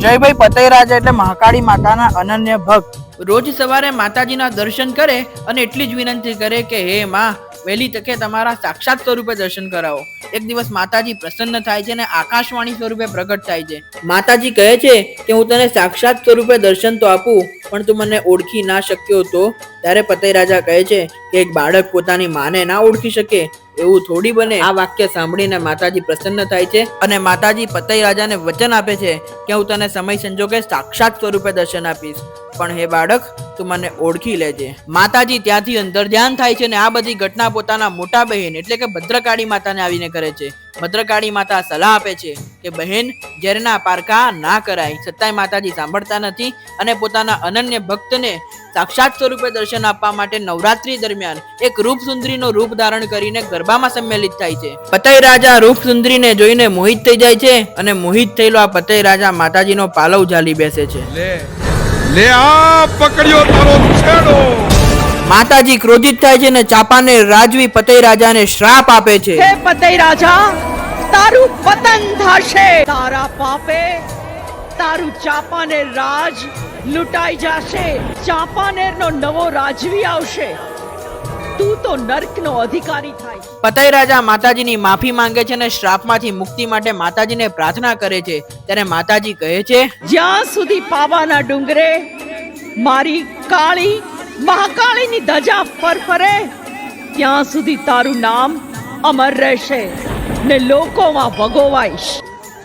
જયભાઈ પતઈરાજ એટલે મહાકાળી માતાના અનન્ય ભક્ત. રોજ સવારે માતાજીના દર્શન કરે અને એટલી જ વિનંતી કરે કે, હે માં, વહેલી તકે તમારા સાક્ષાત સ્વરૂપે દર્શન કરાવો. એક દિવસ માતાજી પ્રસન્ન થાય છે અને આકાશવાણી સ્વરૂપે પ્રગટ થાય છે. માતાજી કહે છે કે, હું તને સાક્ષાત સ્વરૂપે દર્શન તો આપું, પણ તું મને ઓળખી ના શક્યો તો? ત્યારે પતઈ રાજા કહે છે કે, એક બાળક પોતાની માને ના ઓળખી શકે, એવું થોડી બને. આ વાક્ય સાંભળીને માતાજી પ્રસન્ન થાય છે અને માતાજી પતઈ રાજાને વચન આપે છે કે, હું તને સમય સંજોગે સાક્ષાત સ્વરૂપે દર્શન આપીશ. પણ હે બાળક, તું મને ઓળખી લેજે. માતાજી ત્યાંથી અંતર્ધ્યાન થાય છે અને આ બધી ઘટના પોતાના મોટા બહેન એટલે કે ભદ્રકાળી માતાને આવીને કરે છે. ભદ્રકાળી માતા સલાહ આપે છે કે બહેન, ઝેરના પારકા ના કરાય. છતાંય માતાજી સાંભળતા નથી અને પોતાના અનન્ય ભક્તને સાક્ષાત સ્વરૂપે દર્શન આપવા માટે નવરાત્રી દરમિયાન એક રૂપ સુંદરીનો રૂપ ધારણ કરીને ગરબામાં સંમેલિત થાય છે. પતય રાજા રૂપ સુંદરીને જોઈને મોહિત થઈ જાય છે અને મોહિત થયેલો આ પતય રાજા માતાજીનો પાલવ ઝાલી બેસે છે. લે આ પકડ્યો તારો છેડો માતાજી ક્રોધિત થાય છે ને ચાપાને રાજવી પતઈ રાજાને શ્રાપ આપે છે. હે પતઈ રાજા તારું પતન થશે. તારા પાપે તારું ચાપાનેર રાજ લૂંટાઈ જશે. ચાપાનેરનો નવો રાજવી આવશે. તું તો નર્કનો અધિકારી થાય પતઈ રાજા માતાજીની માફી માંગે છે અને શ્રાપમાંથી મુક્તિ માટે માતાજીને પ્રાર્થના કરે છે. ત્યારે માતાજી કહે છે જ્યાં સુધી પાવાના ડુંગરે મારી કાળી મહાકાળીની ધજા ફરફરે ત્યાં સુધી તારું નામ અમર રહેશે ને લોકોમાં ભગોવાઈશ.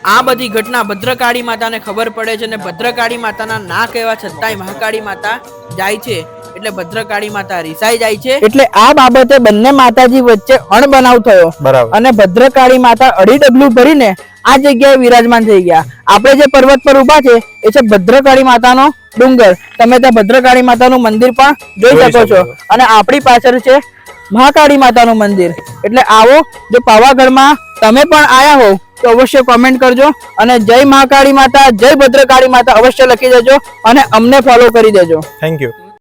આ બધી ઘટના ભદ્રકાળી માતાને ખબર પડે છે અને ભદ્રકાળી માતાના ના કહેવા છતાંય મહાકાળી માતા જાય છે. એટલે ભદ્રકાળી માતા રિસાઈ જાય છે. એટલે આ બાબતે બંને માતાજી વચ્ચે અણબનાવ થયો. બરાબર. અને ભદ્રકાળી માતા અઢી ડબલું ભરીને આ જગ્યાએ વિરાજમાન થઈ ગયા. આપણે જે પર્વત પર ઊભા છે એ છે ભદ્રકાળી માતાનો ડુંગર. તમે ત્યાં ભદ્રકાળી માતાનું મંદિર પણ જોઈ જોઈ શકો છો. અને આપણી પાછળ છે મહાકાળી માતાનું મંદિર. એટલે આવો જો પાવાગઢમાં તમે પણ આયા હો તો અવશ્ય કોમેન્ટ કરજો અને જય મહાકાળી માતા, જય ભદ્રકાળી માતા અવશ્ય લખી દેજો અને અમને ફોલો કરી દેજો. Thank you